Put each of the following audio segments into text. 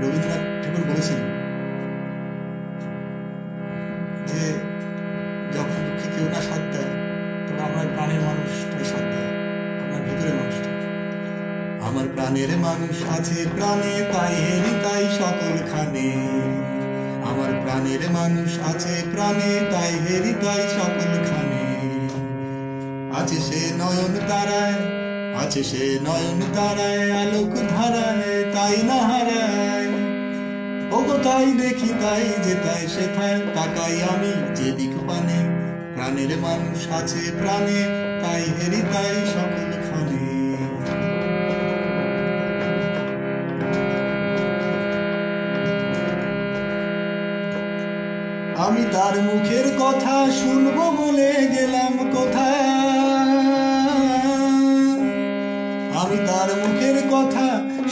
রবীন্দ্রনাথ ঠাকুর বলেছেন যে, যখন দুঃখে কেউ না সাথ দেয় তবে আমার প্রাণের মানুষটাই সাথ দেয়, আপনার ভিতরের মানুষটা। আমার প্রাণের মানুষ আছে, প্রাণে তাই হেরি তাই সকল খানে আমার প্রাণের মানুষ আছে, প্রাণে তাই হেরি তাই সকল খানে আছে সে নয়ন তারায় আছে সে নয়ন তারায় আলোক ধারায় তাই তাই দেখি তাই যে তাই সেথায় তাকাই আমি যেদিক পানে। প্রাণের মানুষ আছে প্রাণে, তাই হেরি তাই সকল খানে আমি তার মুখের কথা শুনব বলে গেলাম কোথায়? আমি তার মুখের কথা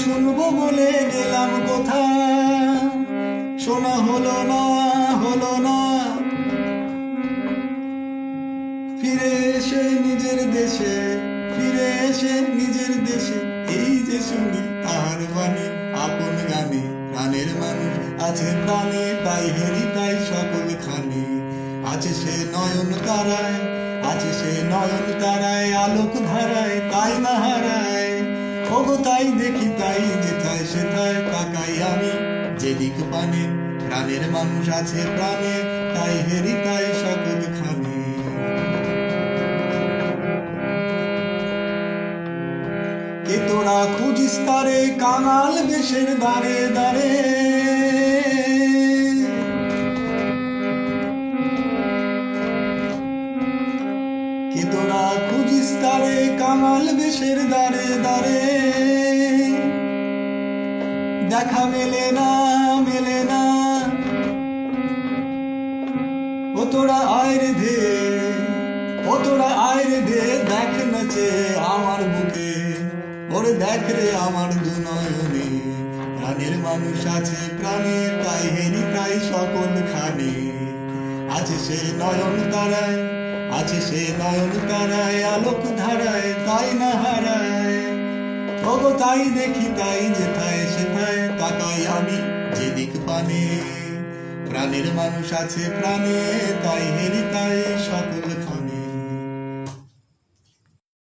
শুনব বলে গেলাম কোথায়? শোনা হলো না হলো না। ফিরে এসে নিজের দেশে, ফিরে এসে নিজের দেশে। এই যে শুনি তার বাণী, আপন গানে, প্রাণের মানুষ আছে প্রাণে তাই হেরি, তাই সকল খানে। আছে সে নয়ন তারায় আছে সে নয়ন তারায়, আলোক ধারায়, তাই না হারায় ওগো তাই দেখি, তাই আমি যেদিক পানে প্রাণের মানুষ আছে প্রাণে, তাই হেরি তাই সকল খানে। কে তোরা খুঁজিস তারে কাঙাল বেশের দাঁড়ে দাঁড়ে কে তোরা খুঁজিস তারে কাঙাল বেশের দাঁড়ে দাঁড়ে দেখা মেলে না মেলে না। ও তোরা আয় রে ধে ও তোরা আয় রে ধে দেখ নাচে আমার বুকে ওরে দেখ রে আমার দুনয়নে, প্রাণের মানুষ আছে, প্রাণে তাই হেরি তাই সকল খানে আছে সে নয়ন তারায়, আছে সে নয়ন তারায় আলোক ধারায় তাই না ওগো তাই দেখি তাই যেথায় সেথায় তাকাই আমি যেদিক পানে। প্রাণের মানুষ আছে প্রাণে, তাই